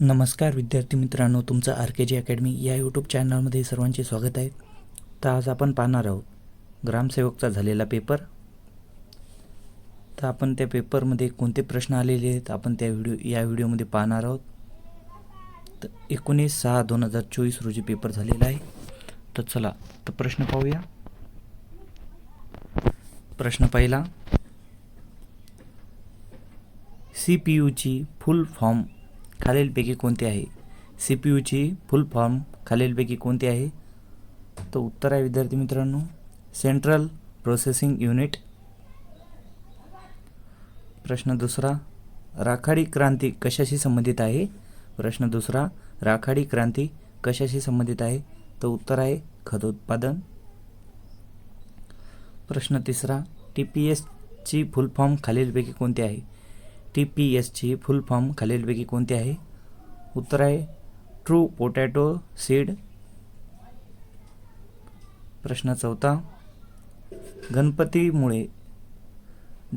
नमस्कार विद्यार्थी मित्रांनो तुमचं आर के जी अकॅडमी या यूट्यूब चॅनलमध्ये सर्वांचे स्वागत आहे. तर आज आपण पाहणार आहोत ग्रामसेवकचा झालेला पेपर तर आपण त्या पेपरमध्ये कोणते प्रश्न आलेले आहेत आपण त्या व्हिडिओ या व्हिडिओमध्ये पाहणार आहोत. तर एकोणीस सहा दोन हजार चोवीस रोजी पेपर झालेला आहे. तर चला तर प्रश्न पाहूया. प्रश्न पहिला सी पी यूची फुल फॉर्म खालीलपैकी कोणते आहे? सी पी यूची फुल फॉर्म खालीलपैकी कोणते आहे? तर उत्तर आहे विद्यार्थी मित्रांनो. Central processing unit. प्रश्न दुसरा राखाडी क्रांती कशाशी संबंधित आहे? प्रश्न दुसरा राखाडी क्रांती कशाशी संबंधित आहे? तर उत्तर आहे खतोत्पादन. प्रश्न तिसरा टी पी एसची फुल फॉर्म खालीलपैकी कोणते आहे? टी पी एसची फुल फॉर्म खालीलपैकी कोणते आहे? उत्तर आहे ट्रू पोटॅटो सीड प्रश्न चौथा गणपतीमुळे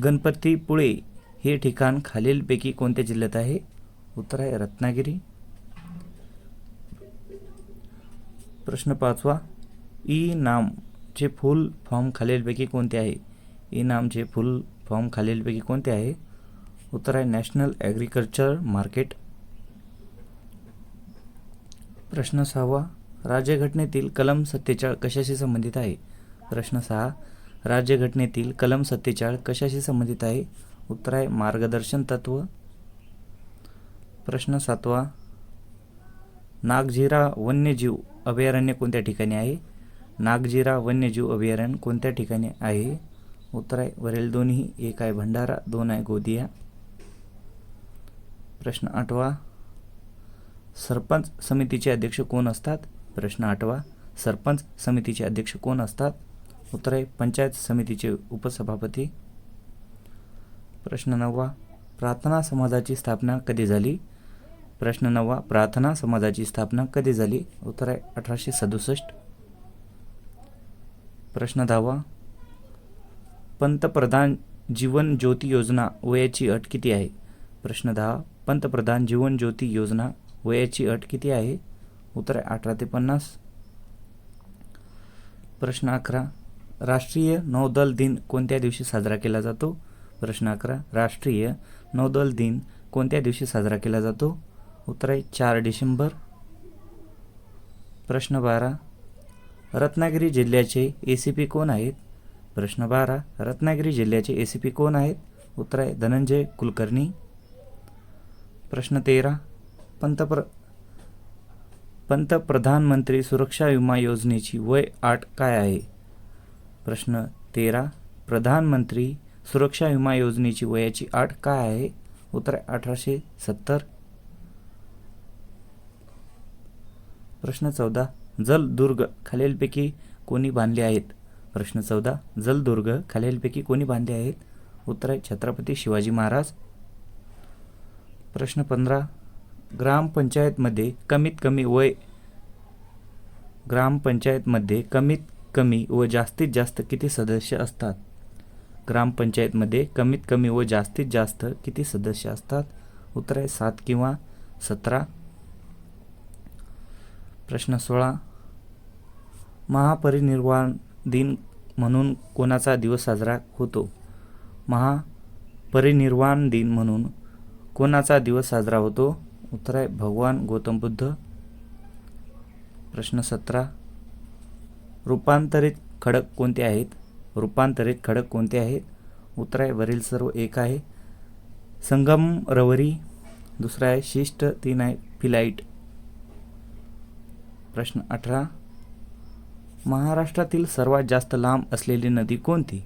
गणपतीपुळे हे ठिकाण खालीलपैकी कोणत्या जिल्ह्यात आहे? उत्तर आहे रत्नागिरी. प्रश्न पाचवा ई नामचे फुल फॉर्म खालीलपैकी कोणते आहे? ई नामचे फुल फॉर्म खालीलपैकी कोणते आहे? उत्तर आहे नॅशनल ॲग्रिकल्चर मार्केट. प्रश्न सहावा राज्यघटनेतील कलम सत्तेचाळ कशाशी संबंधित आहे? प्रश्न सहा राज्यघटनेतील कलम सत्तेचाळ कशाशी संबंधित आहे? उत्तर आहे मार्गदर्शन तत्व. प्रश्न सातवा नागझिरा वन्यजीव अभयारण्य कोणत्या ठिकाणी आहे? नागझिरा वन्यजीव अभयारण्य कोणत्या ठिकाणी आहे? उत्तर आहे वरील दोन्ही एक आहे भंडारा दोन आहे गोदिया. प्रश्न आठवा. सरपंच समितीचे अध्यक्ष कोण असतात? प्रश्न आठवा. सरपंच समितीचे अध्यक्ष कोण असतात? उत्तर आहे पंचायत समितीचे उपसभापती. प्रश्न नववा. प्रार्थना समाजाची स्थापना कधी झाली? प्रश्न नववा. प्रार्थना समाजाची स्थापना कधी झाली? उत्तर आहे अठराशे सदुसष्ट. प्रश्न दहावा. पंतप्रधान जीवन ज्योती योजना वयाची अट किती आहे? प्रश्न दहा. पंतप्रधान जीवन ज्योती योजना वयाची अट किती आहे? उत्तर आहे अठरा ते पन्नास. प्रश्न अकरा. राष्ट्रीय नौदल दिन कोणत्या दिवशी साजरा केला जातो? प्रश्न अकरा. राष्ट्रीय नौदल दिन कोणत्या दिवशी साजरा केला जातो? उत्तर आहे चार डिसेंबर. प्रश्न बारा. रत्नागिरी जिल्ह्याचे ए सी पी कोण आहेत? प्रश्न बारा. रत्नागिरी जिल्ह्याचे ए सी पी कोण आहेत? उत्तर आहे धनंजय कुलकर्णी. प्रश्न तेरा. पंतप्र पंतप्रधानमंत्री सुरक्षा विमा योजनेची वय आठ काय आहे? प्रश्न तेरा. प्रधानमंत्री सुरक्षा विमा योजनेची वयाची आठ काय आहे? उत्तर आहे अठराशे सत्तर. प्रश्न चौदा. जलदुर्ग खालीलपैकी कोणी बांधले आहेत? प्रश्न चौदा. जलदुर्ग खालीलपैकी कोणी बांधले आहेत? उत्तर आहे छत्रपती शिवाजी महाराज. प्रश्न पंधरा. ग्रामपंचायतमध्ये कमीत कमी वय ग्रामपंचायतमध्ये कमीत कमी व जास्तीत जास्त किती सदस्य असतात? ग्रामपंचायतमध्ये कमीत कमी व जास्तीत जास्त किती सदस्य असतात? उत्तर आहे सात किंवा सतरा. प्रश्न सोळा. महापरिनिर्वाण दिन म्हणून कोणाचा दिवस साजरा होतो? महापरिनिर्वाण दिन म्हणून कोणाचा दिवस साजरा होतो? उत्तर आहे भगवान गौतम बुद्ध. प्रश्न सतरा. रूपांतरित खडक कोणते आहेत? रूपांतरित खडक कोणते आहेत? उत्तर आहे वरील सर्व एक आहे. संगम रवरी. दुसरा आहे शिष्ट. तीन आहे फिलाईट. प्रश्न अठरा. महाराष्ट्रातील सर्वात जास्त लांब असलेली नदी कोणती?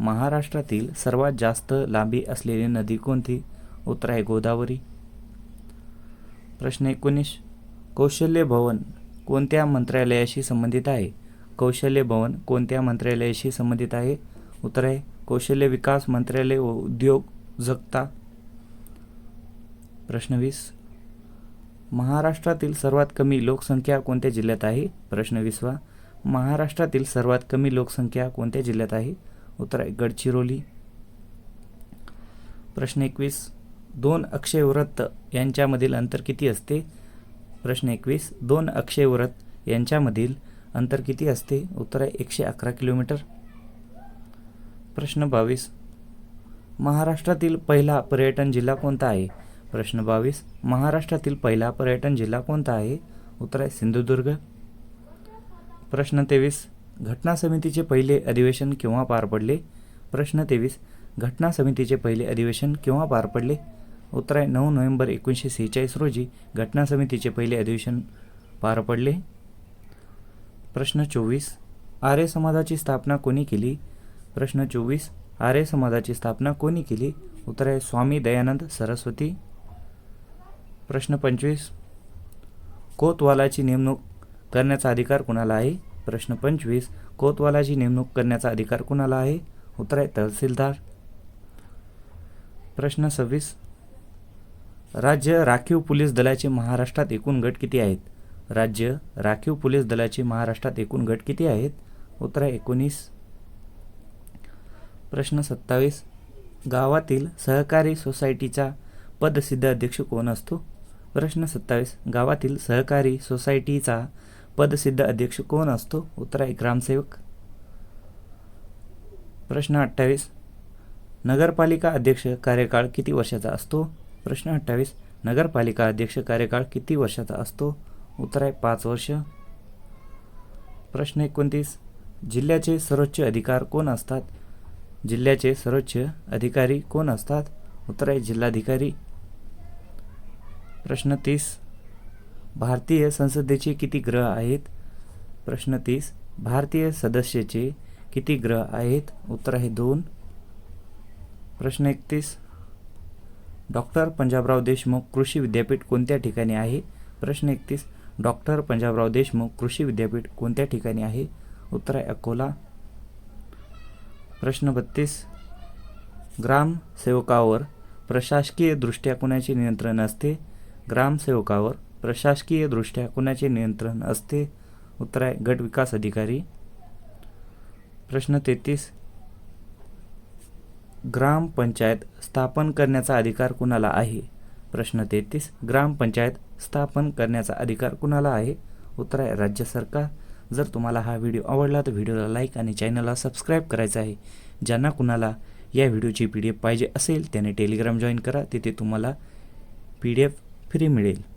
महाराष्ट्रातील सर्वात जास्त लांबी असलेली नदी कोणती? उत्तर आहे गोदावरी. प्रश्न एकोणीस. कौशल्य भवन कोणत्या मंत्रालयाशी संबंधित आहे? कौशल्य भवन कोणत्या मंत्रालयाशी संबंधित आहे? उत्तर आहे कौशल्य विकास मंत्रालय व उद्योजकता प्रश्न वीस. महाराष्ट्रातील सर्वात कमी लोकसंख्या कोणत्या जिल्ह्यात आहे? प्रश्न वीसवा. महाराष्ट्रातील सर्वात कमी लोकसंख्या कोणत्या जिल्ह्यात आहे? उत्तर आहे गडचिरोली. प्रश्न एकवीस. दोन अक्षय व्रत यांच्यामधील अंतर किती असते? प्रश्न एकवीस. दोन अक्षय व्रत यांच्यामधील अंतर किती असते? उत्तर आहे एकशे अकरा किलोमीटर. प्रश्न बावीस. महाराष्ट्रातील पहिला पर्यटन जिल्हा कोणता आहे? प्रश्न बावीस. महाराष्ट्रातील पहिला पर्यटन जिल्हा कोणता आहे? उत्तर आहे सिंधुदुर्ग. प्रश्न तेवीस. घटना समितीचे पहिले अधिवेशन केव्हा पार पडले? प्रश्न तेवीस. घटना समितीचे पहिले अधिवेशन केव्हा पार पडले? उत्तराय नऊ नोव्हेंबर एकोणीसशे सेहेचाळीस रोजी घटना समितीचे पहिले अधिवेशन पार पडले. प्रश्न चोवीस. आर्य समाजाची स्थापना कोणी केली? प्रश्न चोवीस. आर्य समाजाची स्थापना कोणी केली? उत्तर आहे स्वामी दयानंद सरस्वती. प्रश्न पंचवीस. कोतवालाची नेमणूक करण्याचा अधिकार कुणाला आहे? प्रश्न पंचवीस. कोतवालाची नेमणूक करण्याचा अधिकार कुणाला आहे? उत्तर आहे तहसीलदार. प्रश्न सव्वीस. राज्य राखीव पोलीस दलाचे महाराष्ट्रात एकूण गट किती आहेत? राज्य राखीव पोलीस दलाचे महाराष्ट्रात एकूण गट किती आहेत? उत्तर आहे एकोणीस. प्रश्न सत्तावीस. गावातील सहकारी सोसायटीचा पदसिद्ध अध्यक्ष कोण असतो? प्रश्न सत्तावीस. गावातील सहकारी सोसायटीचा पदसिद्ध अध्यक्ष कोण असतो? उत्तर आहे ग्रामसेवक. प्रश्न अठ्ठावीस. नगरपालिका अध्यक्ष कार्यकाळ किती वर्षाचा असतो? प्रश्न अठ्ठावीस. नगरपालिका अध्यक्ष कार्यकाळ किती वर्षाचा असतो? उत्तर आहे पाच वर्ष. प्रश्न एकोणतीस. जिल्ह्याचे सर्वोच्च अधिकार कोण असतात? जिल्ह्याचे सर्वोच्च अधिकारी कोण असतात? उत्तर आहे जिल्हाधिकारी. प्रश्न तीस. भारतीय संसदेचे किती ग्रह आहेत? प्रश्न तीस. भारतीय सदस्याचे किती ग्रह आहेत? उत्तर आहे दोन. प्रश्न एकतीस. डॉक्टर पंजाबराव देशमुख कृषी विद्यापीठ कोणत्या ठिकाणी आहे? प्रश्न एकतीस. डॉक्टर पंजाबराव देशमुख कृषी विद्यापीठ कोणत्या ठिकाणी आहे? उत्तर आहे अकोला. प्रश्न बत्तीस. ग्रामसेवकावर प्रशासकीय दृष्ट्या कुणाचे नियंत्रण असते? ग्रामसेवकावर प्रशासकीय दृष्ट्या कुणाचे नियंत्रण असते? उत्तर आहे गट विकास अधिकारी. प्रश्न तेहतीस. ग्रामपंचायत स्थापन करण्याचा अधिकार कुणाला आहे? प्रश्न तेहतीस. ग्रामपंचायत स्थापन करण्याचा अधिकार कुणाला आहे? उत्तर आहे राज्य सरकार. जर तुम्हाला हा व्हिडिओ आवडला तर व्हिडिओला लाईक आणि चॅनलला सबस्क्राईब करायचं आहे. ज्यांना कुणाला या व्हिडिओची पी डी एफ पाहिजे असेल त्याने टेलिग्राम जॉईन करा. तिथे तुम्हाला पी डी एफ फ्री मिळेल.